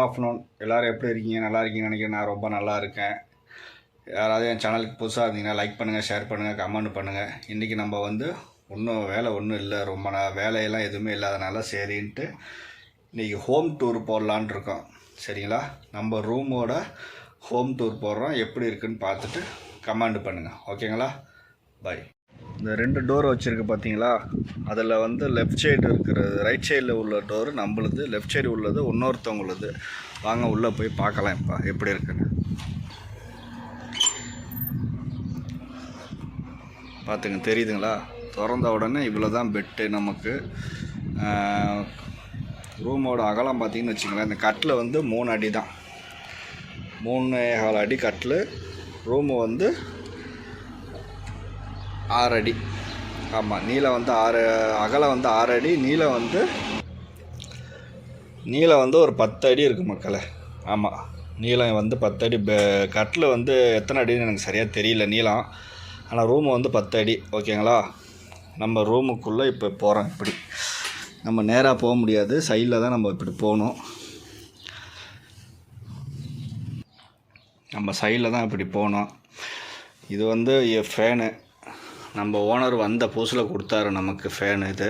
Good afternoon எல்லோரும் எப்படி இருக்கீங்க? நல்லா இருக்கீங்கன்னு நினைக்கிறேன். நான் ரொம்ப நல்லா இருக்கேன். யாராவது என் சேனலுக்கு புதுசாக இருந்தீங்கன்னா லைக் பண்ணுங்கள் ஷேர் பண்ணுங்கள் கமெண்ட் பண்ணுங்கள் இன்றைக்கி நம்ம வந்து ஒன்றும் வேலை ஒன்றும் இல்லை. ரொம்ப நான் வேலையெல்லாம் எதுவுமே இல்லாதனால சரின்ட்டு இன்றைக்கி ஹோம் டூர் போடலான் இருக்கோம். சரிங்களா? நம்ம ரூமோட ஹோம் டூர் போடுறோம். எப்படி இருக்குன்னு பார்த்துட்டு கமெண்ட் பண்ணுங்கள் ஓகேங்களா பை இந்த ரெண்டு டோர் வச்சுருக்கு பார்த்தீங்களா அதில் வந்து லெஃப்ட் சைடு இருக்கிறது ரைட் சைடில் உள்ள டோர் நம்மளுது லெஃப்ட் சைடு உள்ளது இன்னொருத்தவங்களுது. வாங்க உள்ளே போய் பார்க்கலாம் இப்போ எப்படி இருக்குன்னு. பார்த்துங்க தெரியுதுங்களா? திறந்த உடனே இவ்வளோ தான் பெட்டு நமக்கு ரூமோட அகலம் பார்த்தீங்கன்னு வச்சுங்களேன் இந்த கட்டில் வந்து மூணு அடி தான் மூணு கால் அடி கட்டில் ரூமு வந்து ஆறு அடி. ஆமாம் நீளம் வந்து ஆறு அகலம் வந்து ஆறு அடி நீளம் வந்து நீளம் வந்து ஒரு பத்து அடி இருக்குது மக்களை. ஆமாம் நீளம் வந்து பத்து அடி. கட்டில் வந்து எத்தனை அடின்னு எனக்கு சரியாக தெரியல நீளம். ஆனால் ரூம் வந்து பத்து அடி. ஓகேங்களா? நம்ம ரூமுக்குள்ளே இப்போ போகிறோம் இப்படி. நம்ம நேராக போக முடியாது. சைடில் தான் நம்ம இப்படி போகணும். நம்ம சைடில் தான் இப்படி போகணும். இது வந்து ஃபேனு நம்ம ஓனர் வந்த புதுசில் கொடுத்தாரு நமக்கு ஃபேன் இது.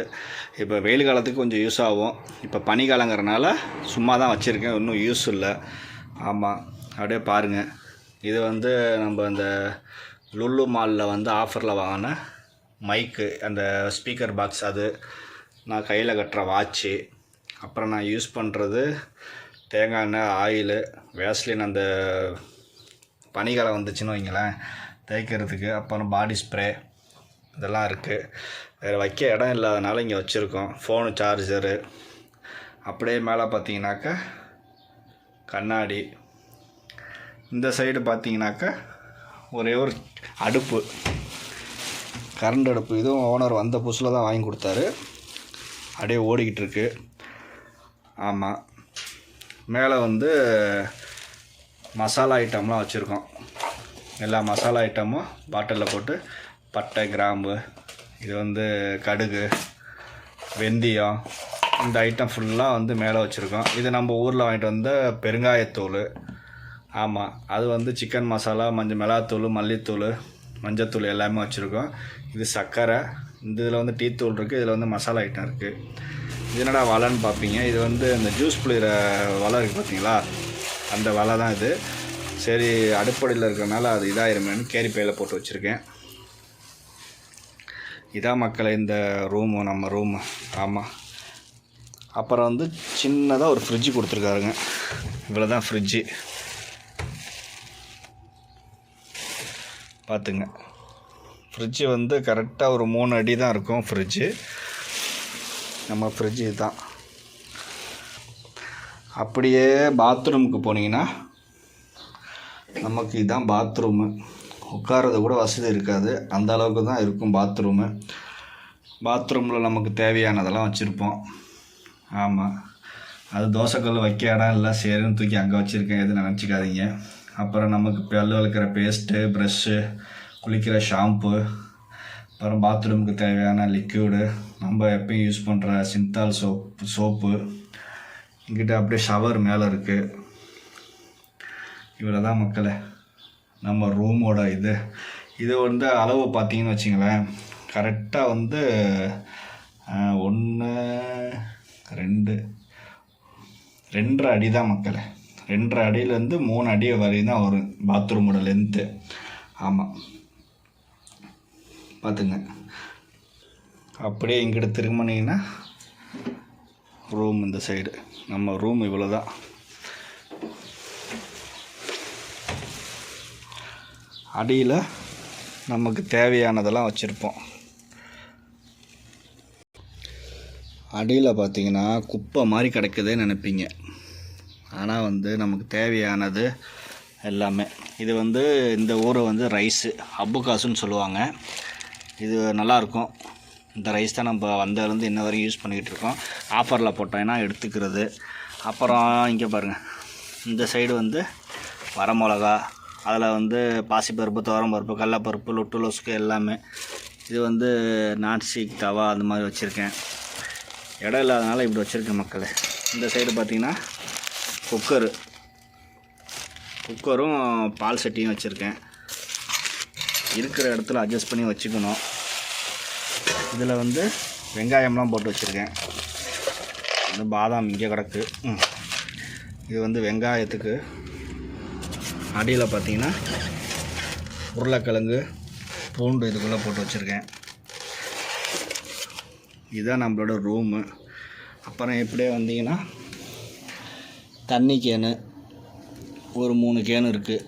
இப்போ வெயில் காலத்துக்கு கொஞ்சம் யூஸ் ஆகும். இப்போ பனிக்காலங்கிறனால சும்மா தான் வச்சுருக்கேன். இன்னும் யூஸ் இல்லை. ஆமாம் அப்படியே பாருங்கள் இது வந்து நம்ம அந்த லுல்லு மாலில் வந்து ஆஃபரில் வாங்கின மைக்கு அந்த ஸ்பீக்கர் பாக்ஸ் அது. நான் கையில் கட்டுற வாட்ச்சு அப்புறம் நான் யூஸ் பண்ணுறது தேங்காய் எண்ணெய் ஆயிலு வேஸ்லின் அந்த பனிக்காலம் வந்துச்சுன்னு வைங்களேன். தேய்க்கிறதுக்கு. அப்புறம் பாடி ஸ்ப்ரே இதெல்லாம் இருக்குது வேறு வைக்க இடம் இல்லாதனால இங்கே வச்சுருக்கோம். ஃபோனு சார்ஜரு அப்படியே மேலே பார்த்தீங்கன்னாக்கா கண்ணாடி. இந்த சைடு பார்த்தீங்கன்னாக்கா ஒரே ஒரு அடுப்பு. கரண்ட் அடுப்பு. இதுவும் ஓனர் வந்த புதுசில் தான் வாங்கி கொடுத்தாரு. அப்படியே ஓடிக்கிட்டு இருக்கு. ஆமாம் மேலே வந்து மசாலா ஐட்டம்லாம் வச்சுருக்கோம். எல்லா மசாலா ஐட்டமும் பாட்டிலில் போட்டு பட்டை கிராம்பு இது வந்து கடுகு வெந்தயம் இந்த ஐட்டம் ஃபுல்லாக வந்து மேலே வச்சுருக்கோம். இது நம்ம ஊரில் வாங்கிட்டு வந்த பெருங்காயத்தூள். ஆமாம் அது வந்து சிக்கன் மசாலா மஞ்சள் மிளகாத்தூள் மல்லித்தூள் மஞ்சத்தூள் எல்லாமே வச்சுருக்கோம். இது சர்க்கரை இந்த இதில் வந்து டீ தூள் இருக்குது இதில் வந்து மசாலா ஐட்டம் இருக்குது இது என்னடா வலைன்னு பார்ப்பீங்க இது வந்து இந்த ஜூஸ் புளிகிற வலை இருக்குது பார்த்தீங்களா அந்த வலை தான் இது. சரி அடுப்படியில் இருக்கிறனால அது இதாகிருமேன்னு கேரி பையில் போட்டு வச்சுருக்கேன். இதான் மக்களை இந்த ரூமு நம்ம ரூமு ஆமாம் அப்புறம் வந்து சின்னதாக ஒரு ஃப்ரிட்ஜு கொடுத்துருக்காருங்க. இவ்வளோ தான் ஃப்ரிட்ஜு பார்த்துங்க. ஃப்ரிட்ஜு வந்து கரெக்டாக ஒரு மூணு அடி தான் இருக்கும் ஃப்ரிட்ஜு நம்ம ஃப்ரிட்ஜு இதுதான். அப்படியே பாத்ரூமுக்கு போனீங்கன்னா நமக்கு இதுதான் பாத்ரூமு உட்கார்றது கூட வசதி இருக்காது. அந்த அளவுக்கு தான் இருக்கும் பாத்ரூமு பாத்ரூமில் நமக்கு தேவையானதெல்லாம் வச்சுருப்போம். ஆமாம் அது தோசைக்கல் வைக்க இடம் இல்லை. சரின்னு தூக்கி அங்கே வச்சுருக்கேன். எதுவும் நினச்சிக்காதீங்க. அப்புறம் நமக்கு பல்லு வளர்க்குற பேஸ்ட்டு ப்ரெஷ்ஷு குளிக்கிற ஷாம்பு அப்புறம் பாத்ரூமுக்கு தேவையான லிக்யூடு நம்ம எப்பயும் யூஸ் பண்ணுற சிந்தால் சோப் சோப்பு இங்கிட்ட அப்படியே ஷவர் மேலே இருக்குது இவ்வளோ தான் மக்களை. நம்ம ரூமோட இது. இது வந்து அளவு பார்த்தீங்கன்னு வச்சிங்களேன். கரெக்டாக வந்து ஒன்று ரெண்டு. ரெண்டரை அடி தான் மக்களே. ரெண்டரை அடியிலேருந்து மூணு அடி வரையும் தான் வரும் பாத்ரூமோட லென்த்து ஆமாம் பார்த்துங்க. அப்படியே இங்கிட்ட திரும்பினீங்கன்னா ரூம் இந்த சைடு நம்ம ரூம் இவ்வளோ தான் அடியில் நமக்கு தேவையானதெல்லாம் வச்சுருப்போம். அடியில் பார்த்தீங்கன்னா குப்பை மாதிரி கிடைக்குதுன்னு நினைப்பீங்க. ஆனால் வந்து நமக்கு தேவையானது எல்லாமே. இது வந்து இந்த ஊரை வந்து ரைஸு அப்புக்காசுன்னு சொல்லுவாங்க. இது நல்லாயிருக்கும் இந்த ரைஸ் தான் நம்ம வந்ததுலேருந்து இன்ன வரையும் யூஸ் பண்ணிக்கிட்டு இருக்கோம். ஆஃபரில் போட்டோம்னா எடுத்துக்கிறது. அப்புறம் இங்கே பாருங்கள் இந்த சைடு வந்து வரமிளகா அதில் வந்து பாசிப்பருப்பு துவரம்பருப்பு கடலப்பருப்பு லொட்டு லொசுக்கு எல்லாமே. இது வந்து நான்ஸ்டிக் தவா அந்த மாதிரி வச்சுருக்கேன். இடம் இல்லாதனால இப்படி வச்சுருக்கேன் மக்கள். இந்த சைடு பார்த்திங்கன்னா குக்கரு. குக்கரும் பால் சட்டியும் வச்சுருக்கேன். இருக்கிற இடத்துல அட்ஜஸ்ட் பண்ணி வச்சுக்கணும். இதில் வந்து வெங்காயம்லாம் போட்டு வச்சுருக்கேன். இந்த பாதாம் இங்கே கிடக்கு. இது வந்து வெங்காயத்துக்கு அடியில் பார்த்தீங்கன்னா உருளைக்கிழங்கு பூண்டு இதுக்குள்ளே போட்டு வச்சுருக்கேன். இதுதான் நம்மளோட ரூமு அப்புறம் எப்படியே வந்தீங்கன்னா தண்ணி கேனு ஒரு மூணு கேனு இருக்குது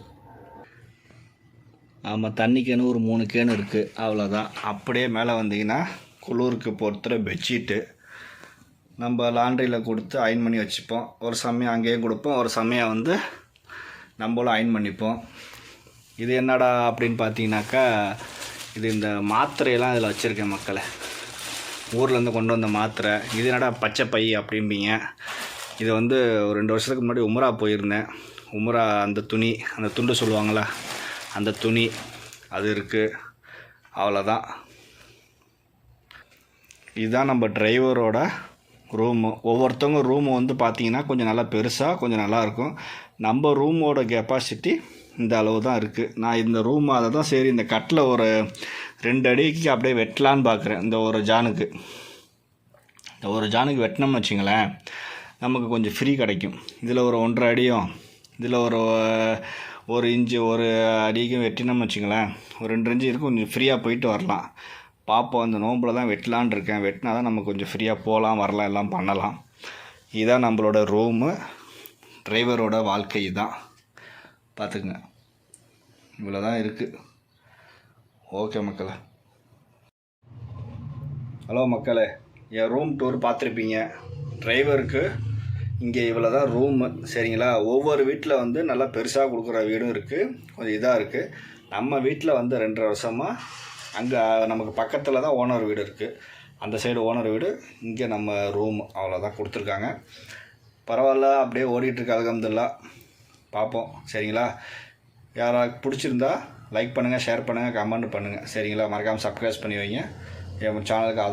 ஆமாம் தண்ணி கேனு ஒரு மூணு கேனு இருக்குது அவ்வளோதான் அப்படியே மேலே வந்தீங்கன்னா குளிருக்கு பொறுத்துற பெட்ஷீட்டு நம்ம லாண்ட்ரியில் கொடுத்து அயன் பண்ணி வச்சுப்போம். ஒரு சமயம் அங்கேயும் கொடுப்போம். ஒரு சமயம் வந்து நம்மளும் அயன் பண்ணிப்போம். இது என்னடா அப்படின்னு பார்த்தீங்கன்னாக்கா இது இந்த மாத்திரையெல்லாம் இதில் வச்சுருக்கேன் மக்களை. ஊர்லேருந்து கொண்டு வந்த மாத்திரை. இது என்னடா பச்சை பை அப்படிம்பீங்க. இது வந்து ஒரு ரெண்டு வருஷத்துக்கு முன்னாடி உமரா போயிருந்தேன். உமரா அந்த துணி அந்த துண்டு சொல்லுவாங்களா அந்த துணி அது இருக்குது அவ்வளோதான் இதுதான் நம்ம டிரைவரோட ரூமு ஒவ்வொருத்தவங்க ரூமு வந்து பார்த்தீங்கன்னா கொஞ்சம் நல்லா பெருசாக கொஞ்சம் நல்லாயிருக்கும் நம்ம ரூமோட கெப்பாசிட்டி இந்த அளவு தான் இருக்குது நான் இந்த ரூம் அதை தான் சரி இந்த கட்டில் ஒரு ரெண்டு அடிக்கு அப்படியே வெட்டலான்னு பார்க்குறேன் இந்த ஒரு ஜானுக்கு. இந்த ஒரு ஜானுக்கு வெட்டினோம்னு வச்சுங்களேன் நமக்கு கொஞ்சம் ஃப்ரீ கிடைக்கும். இதில் ஒரு ஒன்றரை அடியும் இதில் ஒரு ஒரு இன்ச்சு ஒரு அடிக்கும் வெட்டினோம்னு வச்சுங்களேன் ஒரு ரெண்டு இன்ச்சு இருக்கும் கொஞ்சம் ஃப்ரீயாக போயிட்டு வரலாம். பாப்பா அந்த நோம்பில் தான் வெட்டலான் இருக்கேன். வெட்டினா தான் நம்ம கொஞ்சம் ஃப்ரீயாக போகலாம் வரலாம் எல்லாம் பண்ணலாம். இதுதான் நம்மளோட ரூமு டிரைவரோட வாழ்க்கை தான் பார்த்துக்குங்க. இவ்வளோ தான் இருக்குது ஓகே மக்களே. ஹலோ மக்களே. என் ரூம் டூர் பார்த்துருப்பீங்க. டிரைவருக்கு இங்கே இவ்வளோ தான் ரூமு சரிங்களா? ஒவ்வொரு வீட்டில் வந்து நல்லா பெருசாக கொடுக்குற வீடும் இருக்குது கொஞ்சம் இதாக இருக்குது நம்ம வீட்டில் வந்து ரெண்டரை வருஷமாக அங்கே நமக்கு பக்கத்தில் தான் ஓனர் வீடு இருக்குது அந்த சைடு ஓனர் வீடு இங்கே நம்ம ரூம் அவ்வளோதான் கொடுத்துருக்காங்க. பரவாயில்ல அப்படியே ஓடிட்டுருக்கு அலகம்துல்லா பார்ப்போம் சரிங்களா? யாராவது பிடிச்சிருந்தா லைக் பண்ணுங்கள் ஷேர் பண்ணுங்கள் கமெண்ட் பண்ணுங்கள் சரிங்களா? மறக்காமல் சப்ஸ்கிரைப் பண்ணி வைங்க. என் சேனலுக்கு